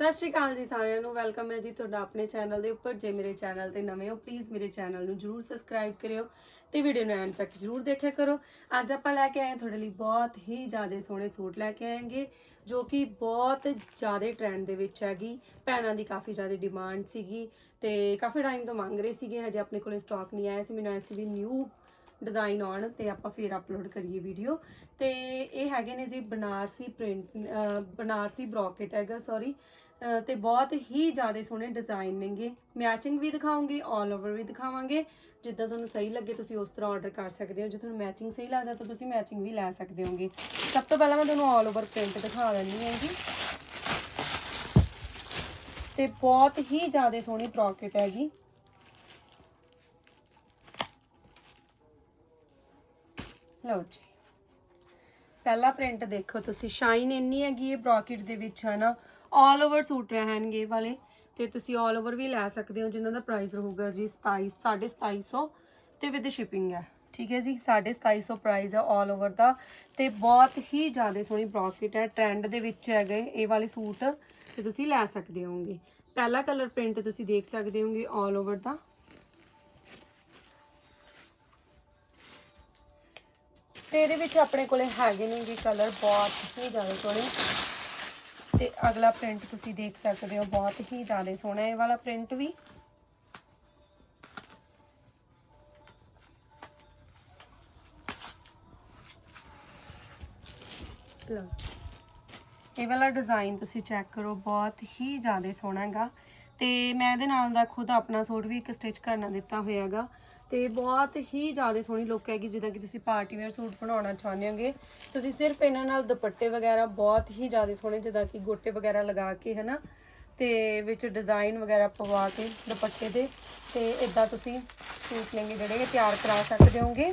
ਸਤਿ ਸ਼੍ਰੀ ਅਕਾਲ ਜੀ ਸਾਰਿਆਂ ਨੂੰ, ਵੈਲਕਮ ਹੈ ਜੀ ਤੁਹਾਡਾ ਆਪਣੇ ਚੈਨਲ ਦੇ ਉੱਪਰ। ਜੇ ਮੇਰੇ ਚੈਨਲ ਤੇ ਨਵੇਂ ਹੋ ਪਲੀਜ਼ ਮੇਰੇ ਚੈਨਲ ਨੂੰ ਜਰੂਰ ਸਬਸਕ੍ਰਾਈਬ ਕਰਿਓ ਤੇ ਵੀਡੀਓ ਨੂੰ ਐਂਡ ਤੱਕ ਜਰੂਰ ਦੇਖਿਆ ਕਰੋ। ਅੱਜ ਆਪਾਂ ਲੈ ਕੇ ਆਏ ਤੁਹਾਡੇ ਲਈ ਬਹੁਤ ਹੀ ਜ਼ਿਆਦਾ ਸੋਹਣੇ ਸੂਟ ਲੈ ਕੇ ਆਏਗੇ, ਜੋ ਕਿ ਬਹੁਤ ਜ਼ਿਆਦਾ ਟ੍ਰੈਂਡ ਦੇ ਵਿੱਚ ਹੈਗੀ। ਭੈਣਾਂ ਦੀ ਕਾਫੀ ਜ਼ਿਆਦਾ ਡਿਮਾਂਡ ਸੀਗੀ ਤੇ ਕਾਫੀ ਟਾਈਮ ਤੋਂ ਮੰਗ ਰਹੇ ਸੀਗੇ, ਹਜੇ ਆਪਣੇ ਕੋਲ ਸਟਾਕ ਨਹੀਂ ਆਇਆ ਸੀ, ਮੈਨੂੰ ਆਇਆ ਵੀ ਨਿਊ ਡਿਜ਼ਾਈਨ ਆਉਣ ਤੇ ਆਪਾਂ ਫਿਰ ਅਪਲੋਡ ਕਰੀਏ ਵੀਡੀਓ ਤੇ ਇਹ ਹੈਗੇ ਨੇ ਜੀ ਬਨਾਰਸੀ ਪ੍ਰਿੰਟ ਬਨਾਰਸੀ ਬ੍ਰੋਕਟ ਹੈਗਾ ਸੌਰੀ ਤੇ ਬਹੁਤ ਹੀ ਜ਼ਿਆਦਾ ਸੋਹਣੇ ਡਿਜ਼ਾਈਨ ਨੇਗੇ। ਮੈਚਿੰਗ ਵੀ ਦਿਖਾਉਂਗੀ 올 ਓਵਰ ਵੀ ਦਿਖਾਵਾਂਗੇ। ਜਿੱਦਾਂ ਤੁਹਾਨੂੰ ਸਹੀ ਲੱਗੇ, ਤੁਸੀਂ ਉਸ ਤਰ੍ਹਾਂ ਆਰਡਰ ਕਰ ਸਕਦੇ ਹੋ। ਜੇ ਤੁਹਾਨੂੰ ਮੈਚਿੰਗ ਸਹੀ ਲੱਗਦਾ, ਤਾਂ ਤੁਸੀਂ ਮੈਚਿੰਗ ਵੀ ਲੈ ਸਕਦੇ ਹੋਗੇ। ਸਭ ਤੋਂ ਪਹਿਲਾਂ ਮੈਂ ਤੁਹਾਨੂੰ 올 ਓਵਰ ਪ੍ਰਿੰਟ ਦਿਖਾ ਦਿੰਦੀ ਹੈਗੀ ਤੇ ਬਹੁਤ ਹੀ ਜ਼ਿਆਦਾ ਸੋਹਣੀ ਬ੍ਰੋਕਟ ਹੈਗੀ। ਲਓ ਜੀ ਪਹਿਲਾ ਪ੍ਰਿੰਟ ਦੇਖੋ ਤੁਸੀਂ ਸ਼ਾਈਨ ਇੰਨੀ ਹੈਗੀ ਇਹ ਬ੍ਰੋਕਟ ਦੇ ਵਿੱਚ ਹੈ ਨਾ 올 ਓਵਰ ਸੂਟ ਰਹਿਣਗੇ ਇਹ ਵਾਲੇ ਤੇ ਤੁਸੀਂ 올 ਓਵਰ ਵੀ ਲੈ ਸਕਦੇ ਹੋ ਜਿਨ੍ਹਾਂ ਦਾ ਪ੍ਰਾਈਸ ਰਹੂਗਾ ਜੀ 27 2750 ਤੇ ਵਿਦ ਸ਼ਿਪਿੰਗ ਹੈ ਠੀਕ ਹੈ ਜੀ 2750 ਪ੍ਰਾਈਸ ਹੈ 올 ਓਵਰ ਦਾ ਤੇ ਬਹੁਤ ਹੀ ਜ਼ਿਆਦਾ ਸੋਹਣੀ ਬ੍ਰੋਕਟ ਹੈ ਟ੍ਰੈਂਡ ਦੇ ਵਿੱਚ ਹੈਗੇ ਇਹ ਵਾਲੇ ਸੂਟ ਤੇ ਤੁਸੀਂ ਲੈ ਸਕਦੇ ਹੋਗੇ ਪਹਿਲਾ ਕਲਰ ਪ੍ਰਿੰਟ ਤੁਸੀਂ ਦੇਖ ਸਕਦੇ ਹੋਗੇ 올 ਓਵਰ ਦਾ ਤੇ ਇਹਦੇ ਵਿੱਚ ਆਪਣੇ ਕੋਲੇ ਹੈਗੇ ਨੇ ਜੀ ਕਲਰ ਬਹੁਤ ਹੀ ਜ਼ਿਆਦਾ ਸੋਹਣੇ। ਤੇ ਅਗਲਾ ਪ੍ਰਿੰਟ ਤੁਸੀਂ ਦੇਖ ਸਕਦੇ ਹੋ, ਬਹੁਤ ਹੀ ਜ਼ਿਆਦਾ ਸੋਹਣਾ ਇਹ ਵਾਲਾ ਪ੍ਰਿੰਟ ਵੀ। ਲਓ। ਇਹ ਵਾਲਾ ਡਿਜ਼ਾਈਨ ਤੁਸੀਂ ਚੈੱਕ ਕਰੋ, ਬਹੁਤ ਹੀ ਜ਼ਿਆਦਾ ਸੋਹਣਾ ਹੈਗਾ। ਤੇ ਮੈਂ ਇਹਦੇ ਨਾਲ ਦਾ ਖੁਦ ਆਪਣਾ ਸੂਟ ਵੀ ਇੱਕ ਸਟਿਚ ਕਰਨਾ ਦਿੱਤਾ ਹੋਇਆ ਹੈਗਾ। ਤੇ ਬਹੁਤ ਹੀ ਜ਼ਿਆਦਾ ਸੋਹਣੀ ਲੁੱਕ ਹੈਗੀ, ਜਿੱਦਾਂ ਕਿ ਤੁਸੀਂ ਪਾਰਟੀ ਵੇਅਰ ਸੂਟ ਬਣਾਉਣਾ ਚਾਹੁੰਦੇ ਹੋਗੇ। ਤੁਸੀਂ ਸਿਰਫ ਇਹਨਾਂ ਨਾਲ ਦੁਪੱਟੇ ਵਗੈਰਾ ਬਹੁਤ ਹੀ ਜ਼ਿਆਦਾ ਸੋਹਣੇ, ਜਿੱਦਾਂ ਕਿ ਗੋਟੇ ਵਗੈਰਾ ਲਗਾ ਕੇ, ਹਨਾ? ਤੇ ਵਿੱਚ ਡਿਜ਼ਾਈਨ ਵਗੈਰਾ ਪਵਾ ਕੇ ਦੁਪੱਟੇ ਦੇ। ਤੇ ਇਦਾਂ ਤੁਸੀਂ ਸੂਟ ਲੈਂਗੇ ਜਿਹੜੇ ਤਿਆਰ ਕਰਾ ਸਕਦੇ ਹੋਗੇ।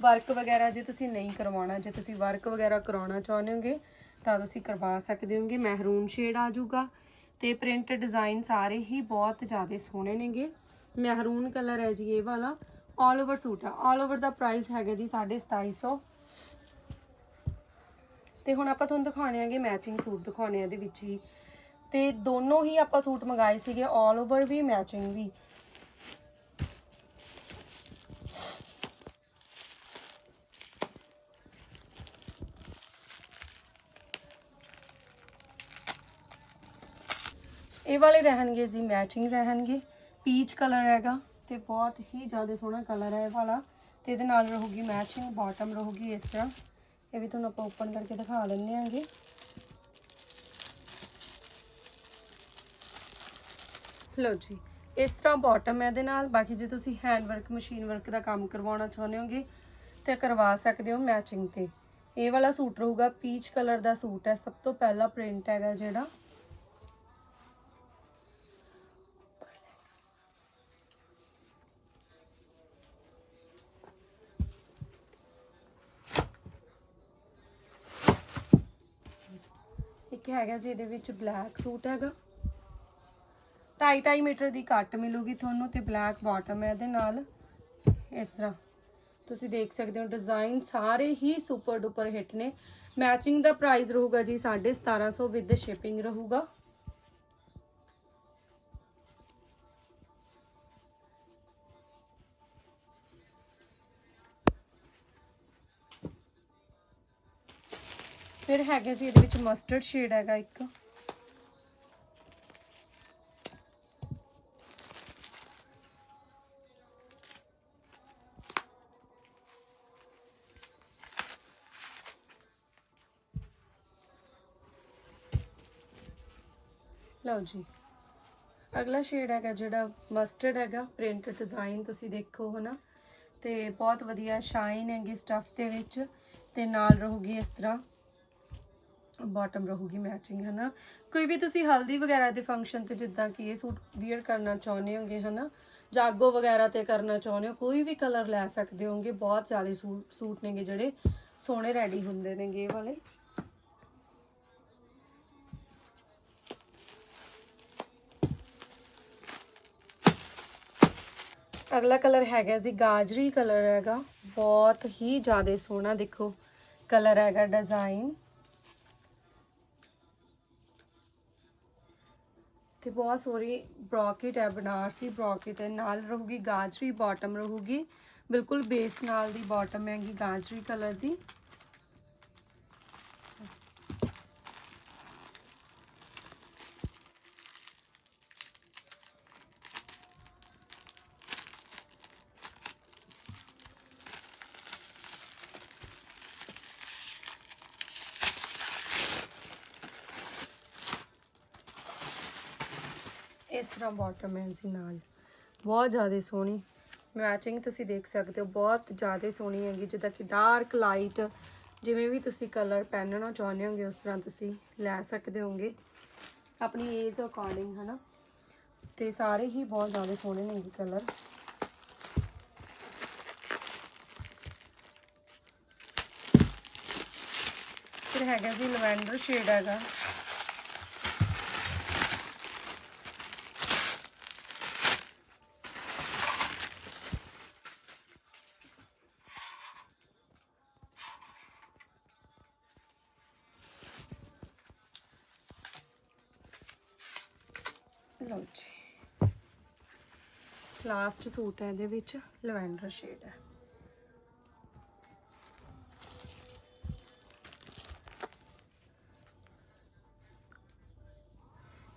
ਵਰਕ ਵਗੈਰਾ ਜੇ ਤੁਸੀਂ ਨਹੀਂ ਕਰਵਾਉਣਾ, ਜੇ ਤੁਸੀਂ ਵਰਕ ਵਗੈਰਾ ਕਰਾਉਣਾ ਚਾਹੁੰਦੇ ਹੋਗੇ, ਤਾਂ ਤੁਸੀਂ ਕਰਵਾ ਸਕਦੇ ਹੋਗੇ। ਮਹਿਰੂਨ ਸ਼ੇਡ ਆ ਜਾਊਗਾ। ਤੇ ਪ੍ਰਿੰਟ ਡਿਜ਼ਾਈਨ ਸਾਰੇ ਹੀ ਬਹੁਤ ਜ਼ਿਆਦਾ ਸੋਹਣੇ ਨੇਗੇ। ਮਹਿਰੂਨ ਕਲਰ ਹੈ ਜੀ ਇਹ ਵਾਲਾ। ਆਲ ਓਵਰ ਸੂਟ ਹੈ ਆਲ ਓਵਰ ਦਾ ਪ੍ਰਾਈਸ ਹੈਗਾ ਜੀ 2750 ਤੇ ਹੁਣ ਆਪਾਂ ਤੁਹਾਨੂੰ ਦਿਖਾਣੇ ਆਗੇ ਮੈਚਿੰਗ ਸੂਟ ਦਿਖਾਉਣੇ ਆ ਇਹਦੇ ਵਿੱਚ ਹੀ। ਤੇ ਦੋਨੋਂ ਹੀ ਆਪਾਂ ਸੂਟ ਮੰਗਾਏ ਸੀਗੇ ਆਲ ਓਵਰ ਵੀ ਮੈਚਿੰਗ ਵੀ। ਇਹ ਵਾਲੇ ਰਹਿਣਗੇ ਜੀ ਮੈਚਿੰਗ ਰਹਿਣਗੇ। ਪੀਚ ਕਲਰ ਹੈਗਾ ਤੇ ਬਹੁਤ ਹੀ ਜ਼ਿਆਦਾ ਸੋਹਣਾ ਕਲਰ ਹੈ ਇਹ ਵਾਲਾ। ਤੇ ਇਹਦੇ ਨਾਲ ਰਹੂਗੀ ਮੈਚਿੰਗ ਬਾਟਮ ਰਹੂਗੀ ਇਸ ਤਰ੍ਹਾਂ। ਇਹ ਵੀ ਤੁਹਾਨੂੰ ਆਪਾਂ ਓਪਨ ਕਰਕੇ ਦਿਖਾ ਦਿੰਨੇ ਆਂਗੇ ਲਓ ਜੀ, ਇਸ ਤਰ੍ਹਾਂ ਬਾਟਮ ਹੈ ਇਹਦੇ ਨਾਲ। ਬਾਕੀ ਜੇ ਤੁਸੀਂ ਹੈਂਡ ਵਰਕ ਮਸ਼ੀਨ ਵਰਕ ਦਾ ਕੰਮ ਕਰਵਾਉਣਾ ਚਾਹੁੰਦੇ ਹੋਗੇ, ਤੇ ਕਰਵਾ ਸਕਦੇ ਹੋ ਮੈਚਿੰਗ ਤੇ। ਇਹ ਵਾਲਾ ਸੂਟ ਰਹੂਗਾ ਪੀਚ ਕਲਰ ਦਾ ਸੂਟ ਹੈ। ਸਭ ਤੋਂ ਪਹਿਲਾ ਪ੍ਰਿੰਟ ਹੈਗਾ ਜਿਹੜਾ। ਇੱਕ ਹੈਗਾ ਜੀ ਇਹਦੇ ਵਿੱਚ ਬਲੈਕ ਸੂਟ ਹੈਗਾ। 2.5 ਮੀਟਰ ਦੀ ਕੱਟ ਮਿਲੂਗੀ ਤੁਹਾਨੂੰ ਤੇ ਬਲੈਕ ਬਾਟਮ ਹੈ ਇਹਦੇ ਨਾਲ। ਇਸ ਤਰ੍ਹਾਂ। ਤੁਸੀਂ ਦੇਖ ਸਕਦੇ ਹੋ ਡਿਜ਼ਾਈਨ ਸਾਰੇ ਹੀ ਸੁਪਰ ਡੁਪਰ ਹਿੱਟ ਨੇ। ਮੈਚਿੰਗ ਦਾ ਪ੍ਰਾਈਸ ਰਹੂਗਾ ਜੀ 1750 ਵਿਦ ਸ਼ਿਪਿੰਗ ਰਹੂਗਾ। ਫਿਰ ਹੈਗਾ ਜੀ ਇਹਦੇ ਵਿੱਚ ਮਸਟਰਡ ਸ਼ੇਡ ਹੈਗਾ ਇੱਕ। ਲਓ ਜੀ। ਅਗਲਾ ਸ਼ੇਡ ਹੈਗਾ ਜਿਹੜਾ ਮਸਟਰਡ ਹੈਗਾ ਪ੍ਰਿੰਟ ਡਿਜ਼ਾਈਨ ਤੁਸੀਂ ਦੇਖੋ ਹਨਾ। ਤੇ ਬਹੁਤ ਵਧੀਆ ਸ਼ਾਈਨ ਹੈਗੀ ਸਟਫ ਦੇ ਵਿੱਚ ਤੇ ਨਾਲ ਰਹੂਗੀ ਇਸ ਤਰ੍ਹਾਂ। ਬਾਟਮ ਰਹੂਗੀ ਮੈਚਿੰਗ ਹਨਾ? ਕੋਈ ਵੀ ਤੁਸੀਂ ਹਲਦੀ ਵਗੈਰਾ ਦੇ ਫੰਕਸ਼ਨ ਤੇ ਜਿੱਦਾਂ ਕਿ ਇਹ ਸੂਟ ਵੀਅਰ ਕਰਨਾ ਚਾਹੁੰਦੇ ਹੋਗੇ, ਹਨਾ? ਜਾਗੋ ਵਗੈਰਾ ਤੇ ਕਰਨਾ ਚਾਹੁੰਦੇ ਹੋ, ਕੋਈ ਵੀ ਕਲਰ ਲੈ ਸਕਦੇ ਹੋਗੇ, ਬਹੁਤ ਜ਼ਿਆਦਾ ਸੂਟ ਸੂਟ ਨੇਗੇ ਜਿਹੜੇ ਸੋਹਣੇ ਰੈਡੀ ਹੁੰਦੇ ਨੇਗੇ ਇਹ ਵਾਲੇ। ਅਗਲਾ ਕਲਰ ਹੈਗਾ ਜੀ ਗਾਜਰੀ ਕਲਰ ਹੈਗਾ, ਬਹੁਤ ਹੀ ਜ਼ਿਆਦਾ ਸੋਹਣਾ ਦੇਖੋ ਕਲਰ ਹੈਗਾ ਡਿਜ਼ਾਈਨ ਤੇ ਬਹੁਤ ਸੋਹਣੀ ਬ੍ਰੋਕੇਟ ਹੈ, ਬਨਾਰਸੀ ਬ੍ਰੋਕੇਟ ਹੈ। ਨਾਲ ਰਹੂਗੀ ਗਾਜਰੀ ਬਾਟਮ ਰਹੂਗੀ। ਬਿਲਕੁਲ ਬੇਸ ਨਾਲ ਦੀ ਬਾਟਮ ਹੈਗੀ ਗਾਜਰੀ ਕਲਰ ਦੀ। ਇਸ ਤਰ੍ਹਾਂ ਬਾਟਮ ਸੀ ਨਾਲ। ਬਹੁਤ ਜ਼ਿਆਦਾ ਸੋਹਣੀ। ਮੈਚਿੰਗ ਤੁਸੀਂ ਦੇਖ ਸਕਦੇ ਹੋ, ਬਹੁਤ ਜ਼ਿਆਦਾ ਸੋਹਣੀ ਹੈਗੀ, ਜਿੱਦਾਂ ਕਿ ਡਾਰਕ ਲਾਈਟ ਜਿਵੇਂ ਵੀ ਤੁਸੀਂ ਕਲਰ ਪਹਿਨਣਾ ਚਾਹੁੰਦੇ ਹੋਗੇ, ਉਸ ਤਰ੍ਹਾਂ ਤੁਸੀਂ ਲੈ ਸਕਦੇ ਹੋਗੇ। ਆਪਣੀ ਏਜ ਅਕੋਰਡਿੰਗ ਹਨਾ? ਤੇ ਸਾਰੇ ਹੀ ਬਹੁਤ ਜ਼ਿਆਦਾ ਸੋਹਣੇ ਨੇ ਇਹ ਕਲਰ ਫਿਰ ਹੈਗਾ ਜੀ ਲਵੈਂਡਰ ਸ਼ੇਡ ਹੈਗਾ। ਲਓ ਜੀ। ਲਾਸਟ ਸੂਟ ਹੈ ਇਹਦੇ ਵਿੱਚ, ਲਵੈਂਡਰ ਸ਼ੇਡ ਹੈ।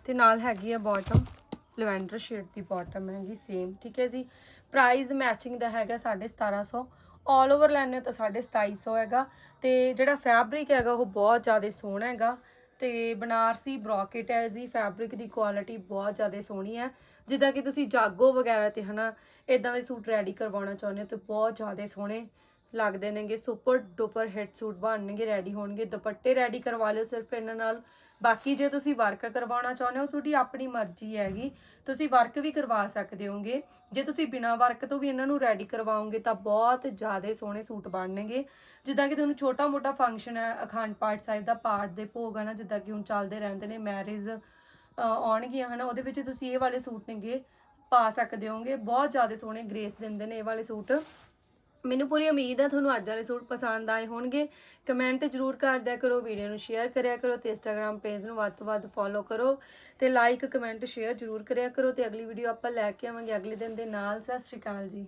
ਤੇ ਨਾਲ ਹੈਗੀ ਆ ਬਾਟਮ ਲਵੈਂਡਰ ਸ਼ੇਡ ਦੀ ਬਾਟਮ ਹੈਗੀ ਸੇਮ ਠੀਕ ਹੈ ਜੀ। ਪ੍ਰਾਈਸ ਮੈਚਿੰਗ ਦਾ ਹੈਗਾ 1750 ਆਲ ਓਵਰ ਲੈਣੇ ਤਾਂ 2750 ਹੈਗਾ। ਤੇ ਜਿਹੜਾ ਫੈਬਰਿਕ ਹੈਗਾ ਉਹ ਬਹੁਤ ਜ਼ਿਆਦਾ ਸੋਹਣਾ ਹੈਗਾ। ਤੇ ਬਨਾਰਸੀ ਬ੍ਰੋਕੇਟ ਹੈ ਜੀ, ਫੈਬਰਿਕ ਦੀ ਕੁਆਲਿਟੀ ਬਹੁਤ ਜ਼ਿਆਦਾ ਸੋਹਣੀ ਹੈ। ਜਿੱਦਾਂ ਕਿ ਤੁਸੀਂ ਜਾਗੋ ਵਗੈਰਾ ਤੇ ਹਨਾ ਇਦਾਂ ਦੇ ਸੂਟ ਰੈਡੀ ਕਰਵਾਉਣਾ ਚਾਹੁੰਦੇ ਹੋ ਤੇ ਬਹੁਤ ਜ਼ਿਆਦਾ ਸੋਹਣੇ। ਲੱਗਦੇ ਨੇਗੇ, ਸੁਪਰ ਡੁਪਰ ਹਿੱਟ ਸੂਟ ਬਣਨਗੇ ਰੈਡੀ ਹੋਣਗੇ, ਦੁਪੱਟੇ ਰੈਡੀ ਕਰਵਾ ਲਿਓ ਸਿਰਫ ਇਹਨਾਂ ਨਾਲ। ਬਾਕੀ ਜੇ ਤੁਸੀਂ ਵਰਕ ਕਰਵਾਉਣਾ ਚਾਹੁੰਦੇ ਹੋ, ਤੁਹਾਡੀ ਆਪਣੀ ਮਰਜ਼ੀ ਹੈਗੀ, ਤੁਸੀਂ ਵਰਕ ਵੀ ਕਰਵਾ ਸਕਦੇ ਹੋਗੇ। ਜੇ ਤੁਸੀਂ ਬਿਨਾਂ ਵਰਕ ਤੋਂ ਵੀ ਇਹਨਾਂ ਨੂੰ ਰੈਡੀ ਕਰਵਾਓਗੇ, ਤਾਂ ਬਹੁਤ ਜ਼ਿਆਦਾ ਸੋਹਣੇ ਸੂਟ ਬਣਨਗੇ। ਜਿੱਦਾਂ ਕਿ ਤੁਹਾਨੂੰ ਛੋਟਾ ਮੋਟਾ ਫੰਕਸ਼ਨ ਹੈ, ਅਖੰਡ ਪਾਠ ਸਾਹਿਬ ਦਾ ਪਾਠ ਦੇ ਭੋਗ ਆ ਨਾ, ਜਿੱਦਾਂ ਕਿ ਹੁਣ ਚੱਲਦੇ ਰਹਿੰਦੇ ਨੇ ਮੈਰਿਜ ਆਉਣਗੀਆਂ ਹਨਾ, ਉਹਦੇ ਵਿੱਚ ਤੁਸੀਂ ਇਹ ਵਾਲੇ ਸੂਟ ਨੇਗੇ, ਪਾ ਸਕਦੇ ਹੋਗੇ। ਬਹੁਤ ਜ਼ਿਆਦਾ ਸੋਹਣੇ ਗ੍ਰੇਸ ਦਿੰਦੇ ਨੇ ਇਹ ਵਾਲੇ ਸੂਟ। ਮੈਨੂੰ ਪੂਰੀ ਉਮੀਦ ਹੈ ਤੁਹਾਨੂੰ ਅੱਜ ਵਾਲੇ ਸੂਟ ਪਸੰਦ ਆਏ ਹੋਣਗੇ। ਕਮੈਂਟ ਜਰੂਰ ਕਰਦਿਆ ਕਰੋ, ਵੀਡੀਓ ਨੂੰ ਸ਼ੇਅਰ ਕਰਿਆ ਕਰੋ ਤੇ ਇੰਸਟਾਗ੍ਰam ਪੇਜ ਨੂੰ ਵੱਧ ਤੋਂ ਵੱਧ ਫੋਲੋ ਕਰੋ ਤੇ ਲਾਈਕ ਕਮੈਂਟ ਸ਼ੇਅਰ ਜਰੂਰ ਕਰਿਆ ਕਰੋ ਤੇ ਅਗਲੀ ਵੀਡੀਓ ਆਪਾਂ ਲੈ ਕੇ ਆਵਾਂਗੇ। ਅਗਲੇ ਦਿਨ ਦੇ ਨਾਲ, ਸਤਿ ਸ਼੍ਰੀ ਅਕਾਲ ਜੀ।